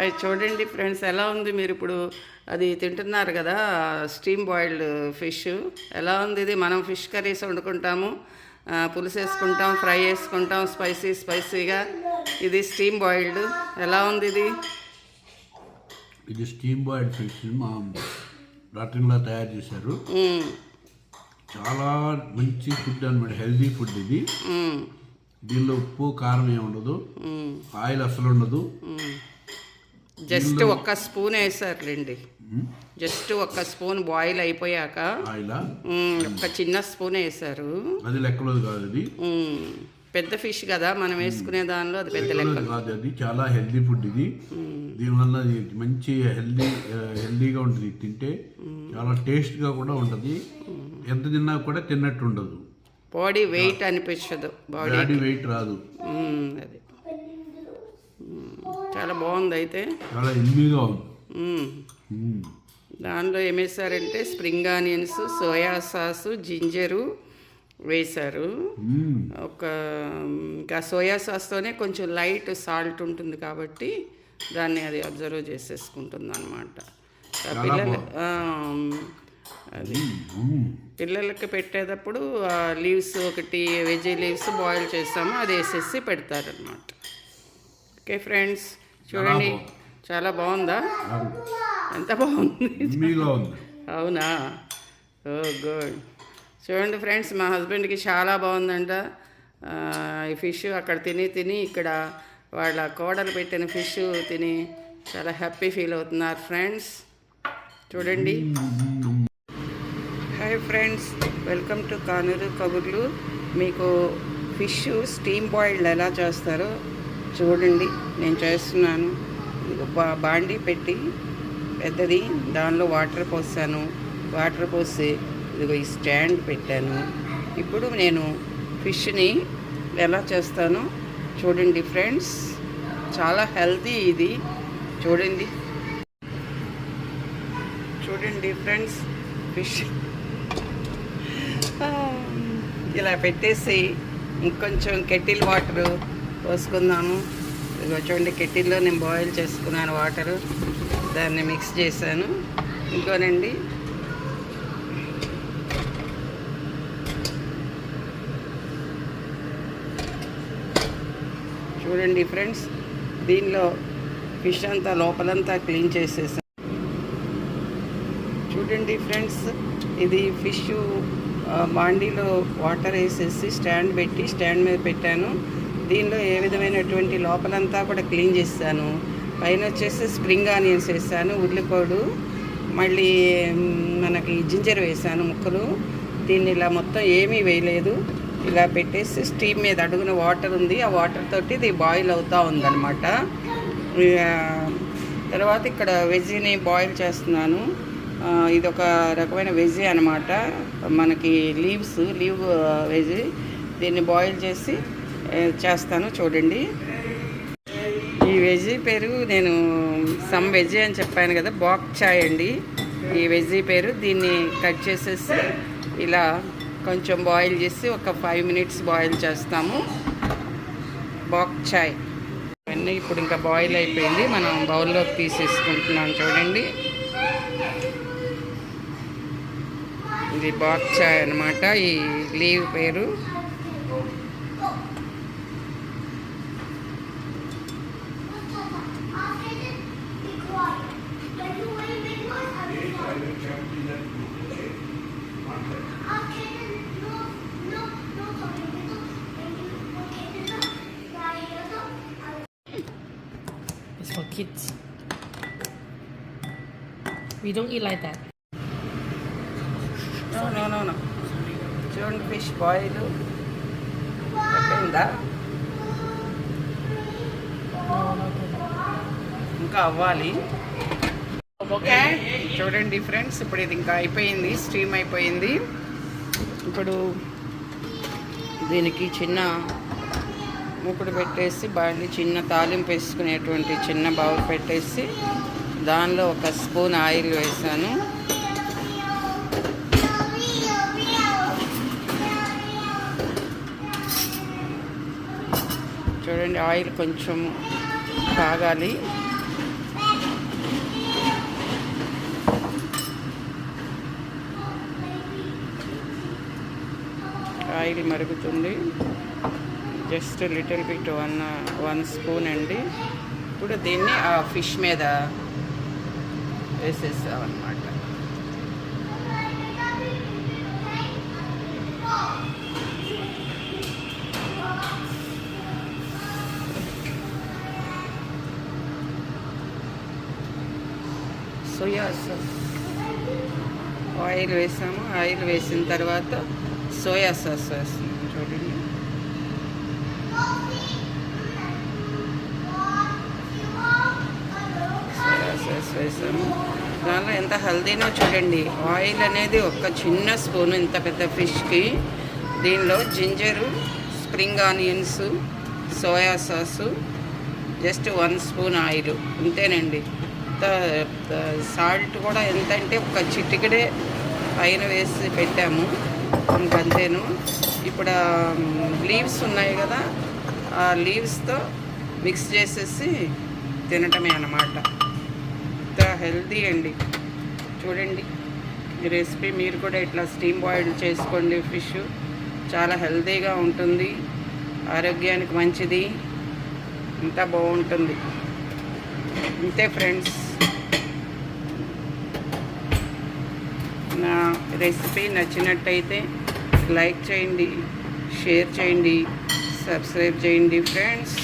అది చూడండి ఫ్రెండ్స్ ఎలా ఉంది మీరు ఇప్పుడు? అది తింటున్నారు కదా స్టీమ్ బాయిల్డ్ ఫిష్. ఎలా ఉంది ఇది? మనం ఫిష్ కర్రీస్ వండుకుంటాము. పులుసు వేసుకుంటాం ఫ్రై చేసుకుంటాం స్పైసీ స్పైసీగా. ఇది స్టీమ్ బాయిల్డ్. ఎలా ఉంది ఇది? ఇది స్టీమ్ బాయిల్డ్ ఫిష్ మా తయారు చేశారు. చాలా మంచి ఫుడ్ అనమాట హెల్దీ ఫుడ్ ఇది. దీనిలో ఉప్పు కారం ఏమి ఉండదు. ఆయిల్ అసలు ఉండదు. జస్ట్ ఒక్క స్పూన్ వేసారులేండి. జస్ట్ ఒక్క స్పూన్ బాయిల్ అయిపోయాక ఒక్క చిన్న స్పూన్ వేసారు. అది లెక్కలోది కాదు. పెద్ద ఫిష్ కదా మనం వేసుకునే దానిలో అది పెద్ద లెక్క. కాదు అది చాలా హెల్దీ ఫుడ్ ఇది. దీనివల్ల మంచి హెల్దీ హెల్దీగా ఉంటుంది తింటే. చాలా టేస్ట్గా కూడా ఉంటుంది. ఎంత తిన్నా కూడా తిన్నట్టు ఉండదు. బాడీ వెయిట్ అనిపించదు బాడీ వెయిట్ రాదు. అది. చాలా బాగుంది అయితే చాలా. దానిలో ఏమేశారంటే spring onions soya sauce ginger వేశారు. ఒక ఇంకా సోయా సాస్తోనే కొంచెం లైట్ సాల్ట్ ఉంటుంది కాబట్టి దాన్ని అది అబ్జర్వ్ చేసేసుకుంటుంది అనమాట పిల్లలు అది. పిల్లలకి పెట్టేటప్పుడు లీవ్స్ ఒకటి వెజ్ లీవ్స్ బాయిల్ చేస్తాము అది వేసేసి పెడతారనమాట ఓకే ఫ్రెండ్స్ చూడండి. చాలా బాగుందా. ఎంత బాగుంది? అవునా? ఓ గుడ్. చూడండి ఫ్రెండ్స్ మా హస్బెండ్కి చాలా బాగుందంట. ఈ ఫిష్ అక్కడ తిని తిని ఇక్కడ వాళ్ళ కోడలు పెట్టిన ఫిష్ తిని చాలా హ్యాపీ ఫీల్ అవుతున్నారు ఫ్రెండ్స్. చూడండి. Hi friends welcome to Kanuru కబుర్లు. మీకు ఫిష్ స్టీమ్ బాయిల్డ్ ఎలా చేస్తారో చూడండి నేను చేస్తున్నాను. ఇదిగో బా బాండీ పెట్టి పెద్దది దానిలో వాటర్ పోసాను. వాటర్ పోసి ఇదిగో ఈ స్టాండ్ పెట్టాను. ఇప్పుడు నేను ఫిష్ని ఎలా చేస్తానో చూడండి ఫ్రెండ్స్. చాలా హెల్తీ ఇది. చూడండి. చూడండి ఫ్రెండ్స్ ఫిష్. ఇలా పెట్టేసి ఇంకొంచెం కెటిల్ వాటర్ పోసుకుందాము. ఇదిగో చూడండి కెటిల్లో నేను బాయిల్ చేసుకున్నాను వాటరు దాన్ని మిక్స్ చేశాను. ఇంకోనండి. చూడండి ఫ్రెండ్స్ దీనిలో ఫిష్ అంతా లోపలంతా క్లీన్ చేసేసాను. చూడండి ఫ్రెండ్స్ ఇది ఫిష్ బాండీలో వాటర్ వేసేసి స్టాండ్ పెట్టి స్టాండ్ మీద పెట్టాను. దీనిలో ఏ విధమైనటువంటి లోపలంతా కూడా క్లీన్ చేస్తాను. పైన వచ్చేసి స్ప్రింగ్ ఆనియన్స్ వేసాను ఉల్లిపాడు మళ్ళీ మనకి జింజర్ వేసాను ముక్కలు. దీన్ని ఇలా మొత్తం ఏమీ వేయలేదు. ఇలా పెట్టేసి స్టీమ్ మీద అడుగున వాటర్ ఉంది. ఆ వాటర్ తోటి ఇది బాయిల్ అవుతూ ఉందన్నమాట. తర్వాత ఇక్కడ వెజ్ని బాయిల్ చేస్తున్నాను. ఇది ఒక రకమైన వెజ్ అనమాట మనకి లీవ్స్ లీవ్ వెజ్ దీన్ని బాయిల్ చేసి చేస్తాను చూడండి. ఈ వెజ్ పేరు నేను సమ్ వెజ్ అని చెప్పాను కదా బాక్ చాయ్ అండి. ఈ వెజ్ పేరు దీన్ని కట్ చేసేసి ఇలా కొంచెం బాయిల్ చేసి ఒక ఫైవ్ మినిట్స్ బాయిల్ చేస్తాము. Bok choy. ఇవన్నీ ఇప్పుడు ఇంకా బాయిల్ అయిపోయింది మనం బౌల్లోకి తీసేసుకుంటున్నాం చూడండి. ఇది బాక్ చాయ్ అనమాట ఈ లీవ్ పేరు. Kids. We don't eat like that. No, no, no, no. చూడండి ఫిష్ బాయిల్ అయిపోయిందా ఇంకా అవ్వాలి ఓకే చూడండి ఫ్రెండ్స్ ఇప్పుడు ఇది ఇంకా అయిపోయింది స్టీమ్ అయిపోయింది ఇప్పుడు దీనికి చిన్న మూకుడు పెట్టేసి బాండి చిన్న తాలింపు వేసుకునేటువంటి చిన్న బౌల్ పెట్టేసి దానిలో ఒక స్పూన్ ఆయిల్ వేసాను. చూడండి ఆయిల్ కొంచెం కాగాలి. ఆయిల్ మరుగుతుంది. Just little bit one one spoon అండి. ఇప్పుడు దీన్ని ఆ ఫిష్ మీద వేసేసామన్నమాట. Soya sauce. ఆయిల్ వేసాము. ఆయిల్ వేసిన తర్వాత సోయా సాస్ వేస్తున్నాం చూడండి. సోయా వేసాము దానిలో ఎంత హెల్దీనో చూడండి. ఆయిల్ అనేది ఒక చిన్న స్పూన్ ఇంత పెద్ద ఫిష్కి. దీనిలో ginger spring onions soya sauce just one spoon oil. అంతేనండి. సాల్ట్ కూడా ఎంత అంటే ఒక చిటికడే పైన వేసి పెట్టాము. ఇంకంతేను. ఇప్పుడు లీవ్స్ ఉన్నాయి కదా. ఆ లీవ్స్తో మిక్స్ చేసేసి తినటమే అన్నమాట. హెల్తీ అండి. చూడండి ఈ రెసిపీ మీరు కూడా ఇట్లా స్టీమ్ బాయిల్ చేసుకోండి ఫిష్. చాలా హెల్తీగా ఉంటుంది. ఆరోగ్యానికి మంచిది. అంతా బాగుంటుంది. అంతే ఫ్రెండ్స్. నా రెసిపీ నచ్చినట్టయితే లైక్ చేయండి షేర్ చేయండి సబ్స్క్రైబ్ చేయండి ఫ్రెండ్స్.